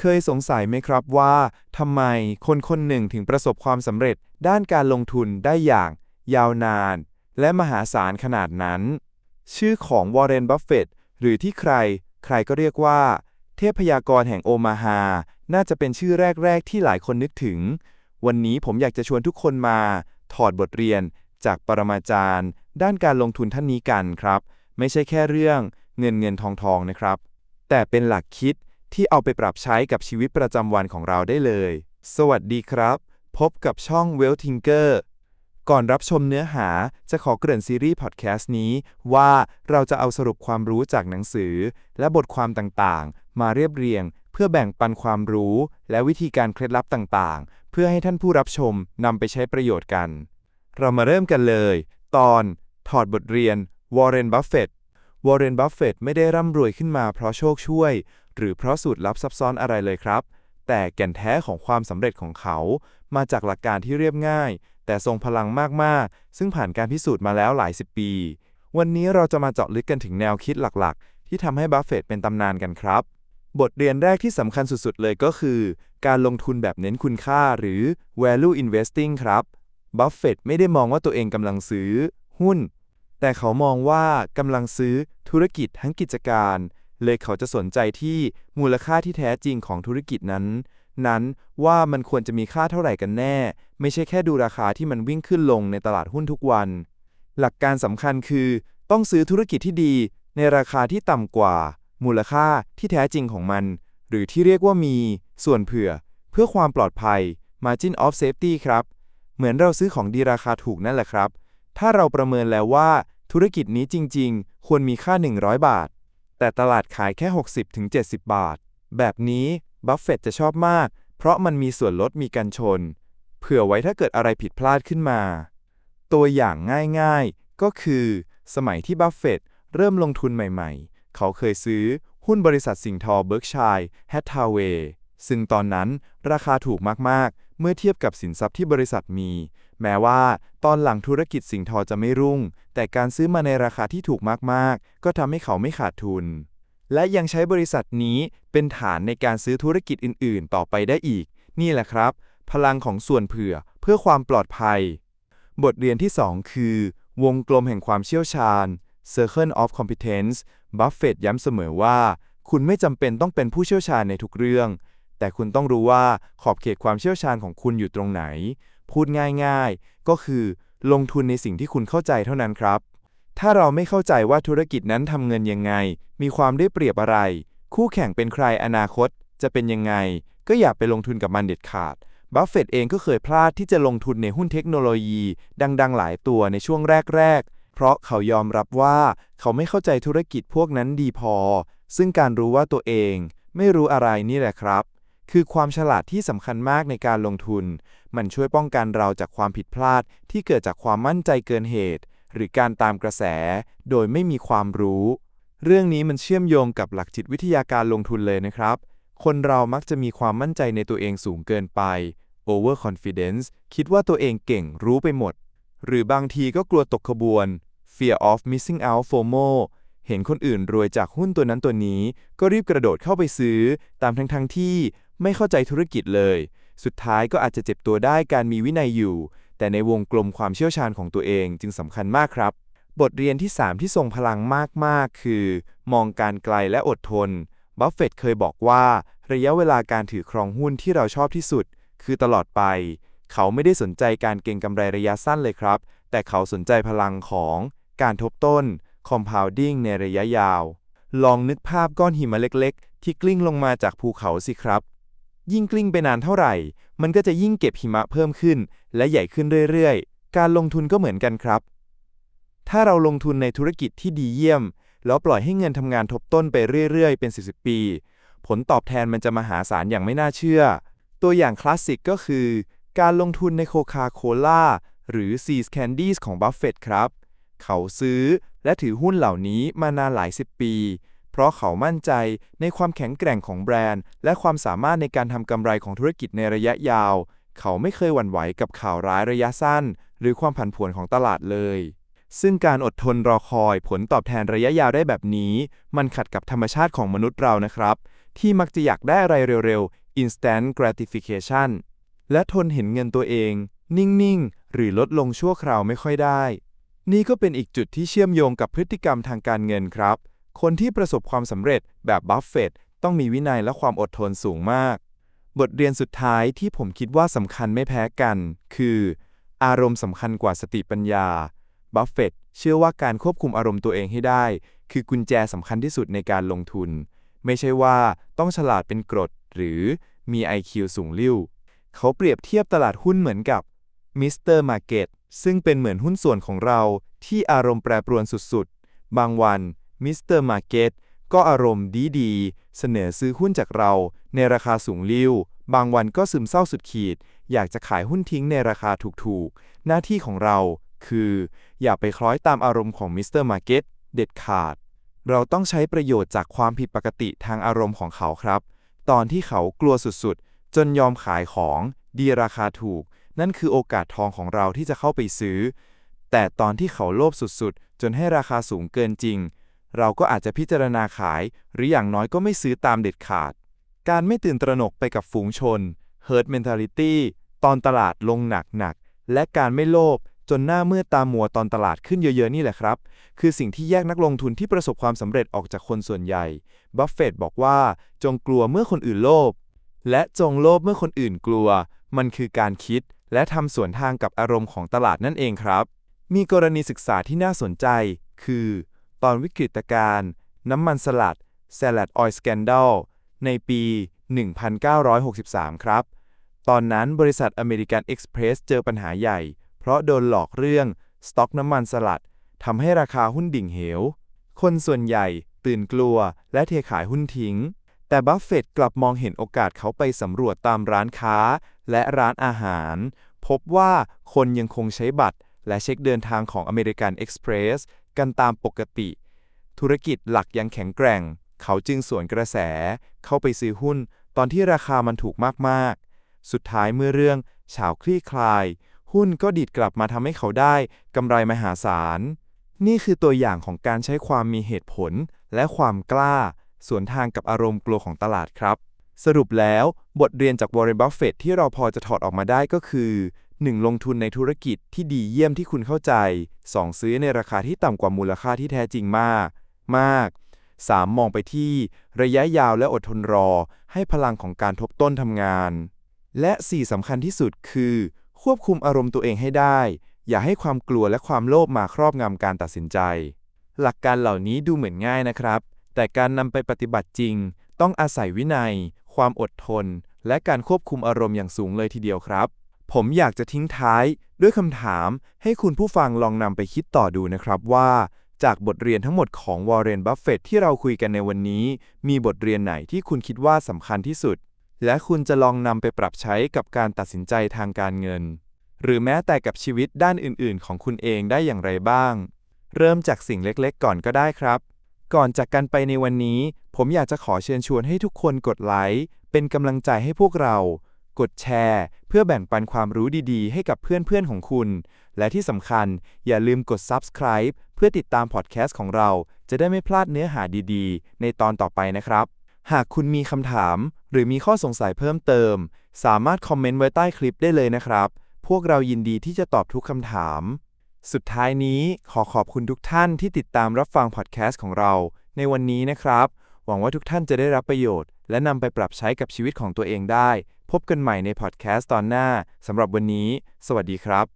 เคยสงสัยไหมครับว่าทำไมคนคนหนึ่งถึงประสบความสำเร็จด้านการลงทุนได้อย่าง ยาวนาน และมหาศาลขนาดนั้น ชื่อของวอร์เรน บัฟเฟตต์หรือที่ใคร ใครก็เรียกว่า เทพยากรแห่งโอมาฮา น่าจะเป็นชื่อแรก ๆ ที่หลายคนนึกถึง วันนี้ผมอยากจะชวนทุกคนมา ถอดบทเรียน จากปรมาจารย์ ด้านการลงทุนท่านนี้กันครับ ไม่ใช่แค่เรื่อง เงินเงินทองทองนะครับ แต่เป็นหลักคิด ที่เอาไปปรับใช้กับชีวิตประจำวันของเราได้เลย สวัสดีครับ พบกับช่อง w e l l Tinker ก่อนรับชมเนื้อหาจะขอเกริ่นซีรีส์พอดแคสต์นี้ ว่าเราจะเอาสรุปความรู้จากหนังสือ และบทความต่างๆ มาเรียบเรียง เพื่อแบ่งปันความรู้ และวิธีการเคล็ดลับต่างๆ เพื่อให้ท่านผู้รับชมนำไปใช้ประโยชน์กัน เรามาเริ่มกันเลย ตอน ถอดบทเรียนวอร์เรนบัฟเฟตต์วอร์เรนบัฟเฟตต์ไม่ได้ร่ำรวยขึ้นมาเพราะโชคช่วย หรือเพราะสูตรลับซับซ้อนอะไรเลยครับ แต่แก่นแท้ของความสำเร็จของเขา มาจากหลักการที่เรียบง่าย แต่ทรงพลังมาก ๆ ซึ่งผ่านการพิสูจน์มาแล้วหลายสิบปี วันนี้เราจะมาเจาะลึกกันถึงแนวคิดหลักๆ ที่ทำให้บัฟเฟตเป็นตำนานกันครับ บทเรียนแรกที่สำคัญสุด ๆ เลยก็คือ การลงทุนแบบเน้นคุณค่าหรือ value investing ครับบัฟเฟตไม่ได้มองว่าตัวเองกำลังซื้อ หุ้น แต่เขามองว่ากำลังซื้อธุรกิจทั้งกิจการ เลยเขาจะสนใจที่มูลค่าที่แท้จริงของธุรกิจนั้น นั้นว่ามันควรจะมีค่าเท่าไหร่กันแน่ ไม่ใช่แค่ดูราคาที่มันวิ่งขึ้นลงในตลาดหุ้นทุกวัน หลักการสำคัญคือ ต้องซื้อธุรกิจที่ดี ในราคาที่ต่ำกว่า มูลค่าที่แท้จริงของมัน หรือที่เรียกว่ามี ส่วนเผื่อ เพื่อความปลอดภัย margin of safety ครับ เหมือนเราซื้อของดีราคาถูกนั่นแหละครับ ถ้าเราประเมินแล้วว่าธุรกิจนี้จริง ๆ ควรมีค่า 100 บาท แต่ตลาดขายแค่ 60-70 บาท แบบนี้บัฟเฟตต์จะชอบมาก เพราะมันมีส่วนลดมีกันชน เผื่อไว้ถ้าเกิดอะไรผิดพลาดขึ้นมา ตัวอย่างง่ายๆ ก็คือ สมัยที่บัฟเฟตต์เริ่มลงทุนใหม่ๆ เขาเคยซื้อหุ้นบริษัทสิงห์ทอเบิร์กชัยแฮททาวเวย์ ซึ่งตอนนั้นราคาถูกมากๆ เมื่อเทียบกับสินทรัพย์ที่บริษัทมี แม้ว่าตอนหลังธุรกิจสิงห์ทอจะไม่รุ่ง แต่การซื้อมาในราคาที่ถูกมากๆ ก็ทำให้เขาไม่ขาดทุน และยังใช้บริษัทนี้เป็นฐานในการซื้อธุรกิจอื่น ๆ ต่อไปได้อีก นี่แหละครับ พลังของส่วนเผื่อเพื่อความปลอดภัย บทเรียนที่ 2 คือ วงกลมแห่งความเชี่ยวชาญ Circle of Competence บัฟเฟตย้ำเสมอว่า คุณไม่จำเป็นต้องเป็นผู้เชี่ยวชาญในทุกเรื่อง แต่คุณต้องรู้ว่าขอบเขตความเชี่ยวชาญของคุณอยู่ตรงไหน พูดง่ายๆ ก็คือ ลงทุนในสิ่งที่คุณเข้าใจเท่านั้นครับ ถ้าเราไม่เข้าใจว่าธุรกิจนั้นทำเงินยังไง มีความได้เปรียบอะไร คู่แข่งเป็นใครอนาคต จะเป็นยังไง ก็อย่าไปลงทุนกับมันเด็ดขาด บัฟเฟตต์เองก็เคยพลาดที่จะลงทุนในหุ้นเทคโนโลยี ดังๆ หลายตัวในช่วงแรกๆ เพราะเขายอมรับว่าเขาไม่เข้าใจธุรกิจพวกนั้นดีพอ ซึ่งการรู้ว่าตัวเอง ไม่รู้อะไรนี่แหละครับ คือความฉลาดที่สำคัญมากในการลงทุน มันช่วยป้องกันเราจากความผิดพลาดที่เกิดจากความมั่นใจเกินเหตุ หรือการตามกระแส โดยไม่มีความรู้ เรื่องนี้มันเชื่อมโยงกับหลักจิตวิทยาการลงทุนเลยนะครับ คนเรามักจะมีความมั่นใจในตัวเองสูงเกินไป over confidence คิดว่าตัวเองเก่งรู้ไปหมด หรือบางทีก็กลัวตกขบวน fear of missing out FOMO เห็นคนอื่นรวยจากหุ้นตัวนั้นตัวนี้ ก็รีบกระโดดเข้าไปซื้อ ตามทั้งทั้งที่ ไม่เข้าใจธุรกิจเลย สุดท้ายก็อาจจะเจ็บตัวได้การมีวินัยอยู่ แต่ในวงกลมความเชี่ยวชาญของตัวเองจึงสำคัญมากครับ บทเรียนที่ 3 ที่ทรงพลังมาก ๆ คือ มองการไกลและอดทน บัฟเฟตเคยบอกว่า ระยะเวลาการถือครองหุ้นที่เราชอบที่สุด คือตลอดไป เขาไม่ได้สนใจการเก็งกำไรระยะสั้นเลยครับ แต่เขาสนใจพลังของการทบต้น compounding ในระยะยาว ลองนึกภาพก้อนหิมะเล็ก ๆ ที่กลิ้งลงมาจากภูเขาสิครับ ยิ่งกลิ้งไปนานเท่าไหร่ มันก็จะยิ่งเก็บหิมะเพิ่มขึ้น และใหญ่ขึ้นเรื่อยๆ การลงทุนก็เหมือนกันครับ ถ้าเราลงทุนในธุรกิจที่ดีเยี่ยม แล้วปล่อยให้เงินทำงานทบต้นไปเรื่อยๆ เป็น 40 ปี ผลตอบแทนมันจะมหาศาลอย่างไม่น่าเชื่อ ตัวอย่างคลาสสิกก็คือ การลงทุนในโคคาโคล่าหรือ Seas Candies ของบัฟเฟตครับ เขาซื้อและถือหุ้นเหล่านี้มานานหลายสิบปี ราะเขามั่นใจในความแข็งแกร่งของแบรนด์ และความสามารถในการทำกำไรของธุรกิจในระยะยาว เขาไม่เคยหวั่นไหวกับข่าวร้ายระยะสั้น หรือความผันผวนของตลาดเลย ซึ่งการอดทนรอคอยผลตอบแทนระยะยาวได้แบบนี้ มันขัดกับธรรมชาติของมนุษย์เรานะครับ ที่มักจะอยากได้อะไรเร็วๆ instant gratification และทนเห็นเงินตัวเอง นิ่งๆ หรือลดลงชั่วคราวไม่ค่อยได้ นี่ก็เป็นอีกจุดที่เชื่อมโยงกับพฤติกรรมทางการเงินครับ คนที่ประสบความสำเร็จแบบบัฟเฟตต้องมีวินัยและความอดทนสูงมาก บทเรียนสุดท้ายที่ผมคิดว่าสำคัญไม่แพ้กัน คือ อารมณ์สำคัญกว่าสติปัญญา บัฟเฟตเชื่อว่าการควบคุมอารมณ์ตัวเองให้ได้ คือกุญแจสำคัญที่สุดในการลงทุน ไม่ใช่ว่าต้องฉลาดเป็นกรด หรือมี IQ สูงลิ่ว เขาเปรียบเทียบตลาดหุ้นเหมือนกับมิสเตอร์มาร์เก็ตซึ่งเป็นเหมือนหุ้นส่วนของเราที่อารมณ์แปรปรวนสุดๆ บางวัน มิสเตอร์มาร์เก็ตก็อารมณ์ดีๆ เสนอซื้อหุ้นจากเรา ในราคาสูงลิ่วบางวันก็ซึมเศร้าสุดขีด อยากจะขายหุ้นทิ้งในราคาถูกๆ หน้าที่ของเรา คือ อย่าไปคล้อยตามอารมณ์ของมิสเตอร์มาร์เก็ตเด็ดขาด เราต้องใช้ประโยชน์จากความผิดปกติทางอารมณ์ของเขาครับ ตอนที่เขากลัวสุดๆ จนยอมขายของดีราคาถูก นั่นคือโอกาสทองของเราที่จะเข้าไปซื้อ แต่ตอนที่เขาโลภสุดๆ จนให้ราคาสูงเกินจริง เราก็อาจจะพิจารณาขาย หรืออย่างน้อยก็ไม่ซื้อตามเด็ดขาด การไม่ตื่นตระหนกไปกับฝูงชน herd mentality ตอนตลาดลงหนักๆ และการไม่โลภจนหน้าเมืดตามัวตอนตลาดขึ้นเยอะ ๆ นี่แหละครับ คือสิ่งที่แยกนักลงทุนที่ประสบความสำเร็จออกจากคนส่วนใหญ่ บัฟเฟตต์บอกว่า จงกลัวเมื่อคนอื่นโลภ และจงโลภเมื่อคนอื่นกลัว มันคือการคิด และทำสวนทางกับอารมณ์ของตลาดนั่นเองครับ มีกรณีศึกษาที่น่าสนใจ คือ ตอนวิกฤตการณ์น้ำมันสลัด Salad Oil Scandal ในปี 1963 ครับ ตอนนั้นบริษัทอเมริกันเอ็กซ์เพรสเจอปัญหาใหญ่ เพราะโดนหลอกเรื่อง สต็อกน้ำมันสลัดทำให้ราคาหุ้นดิ่งเหว คนส่วนใหญ่ตื่นกลัวและเทขายหุ้นทิ้ง แต่บัฟเฟตต์กลับมองเห็นโอกาสเขาไปสำรวจตามร้านค้า และร้านอาหาร พบว่าคนยังคงใช้บัตร และเช็คเดินทางของอเมริกันเอ็กซ์เพรส กันตามปกติ ธุรกิจหลักยังแข็งแกร่ง เขาจึงสวนกระแส เข้าไปซื้อหุ้น ตอนที่ราคามันถูกมากๆ สุดท้ายเมื่อเรื่องเฉาคลี่คลาย หุ้นก็ดีดกลับมาทำให้เขาได้กำไรมหาศาล นี่คือตัวอย่างของการใช้ความมีเหตุผลและความกล้า สวนทางกับอารมณ์กลัวของตลาดครับสรุปแล้วบทเรียนจากวอร์เรนบัฟเฟตที่เราพอจะถอดออกมาได้ก็คือ 1. ลงทุนในธุรกิจที่ดีเยี่ยมที่คุณเข้าใจ 2. ซื้อในราคาที่ต่ำกว่ามูลค่าที่แท้จริงมาก มาก 3. มองไปที่ ระยะยาวและอดทนรอ ให้พลังของการทบต้นทำงาน และ 4. สำคัญที่สุดคือ ควบคุมอารมณ์ตัวเองให้ได้ อย่าให้ความกลัวและความโลภมาครอบงำการตัดสินใจ หลักการเหล่านี้ดูเหมือนง่ายนะครับ แต่การนำไปปฏิบัติจริง ต้องอาศัยวินัย ความอดทน และการควบคุมอารมณ์อย่างสูงเลยทีเดียวครับ ผมอยากจะทิ้งท้ายด้วยคำถามให้คุณผู้ฟังลองนำไปคิดต่อดูนะครับว่า จากบทเรียนทั้งหมดของวอร์เรนบัฟเฟตที่เราคุยกันในวันนี้ มีบทเรียนไหนที่คุณคิดว่าสำคัญที่สุด และคุณจะลองนำไปปรับใช้กับการตัดสินใจทางการเงิน หรือแม้แต่กับชีวิตด้านอื่น ๆ ของคุณเองได้อย่างไรบ้าง เริ่มจากสิ่งเล็กๆ ก่อนก็ได้ครับ ก่อนจากกันไปในวันนี้ ผมอยากจะขอเชิญชวนให้ทุกคนกดไลค์เป็นกำลังใจให้พวกเรา กดแชร์ เพื่อแบ่งปันความรู้ดีๆ ให้กับเพื่อนๆของคุณ และที่สำคัญอย่าลืมกด subscribe เพื่อติดตามพอดแคสต์ของเรา จะได้ไม่พลาดเนื้อหาดีๆ ในตอนต่อไปนะครับ หากคุณมีคำถาม หรือมีข้อสงสัยเพิ่มเติม สามารถคอมเมนต์ไว้ใต้คลิปได้เลยนะครับ พวกเรายินดีที่จะตอบทุกคำถาม สุดท้ายนี้ขอขอบคุณทุกท่านที่ติดตามรับฟังพอดแคสต์ของเรา ในวันนี้นะครับ หวังว่าทุกท่านจะได้รับประโยชน์ และนำไปปรับใช้กับชีวิตของตัวเองได้ พบกันใหม่ในพอดแคสต์ตอนหน้าสำหรับวันนี้ สวัสดีครับ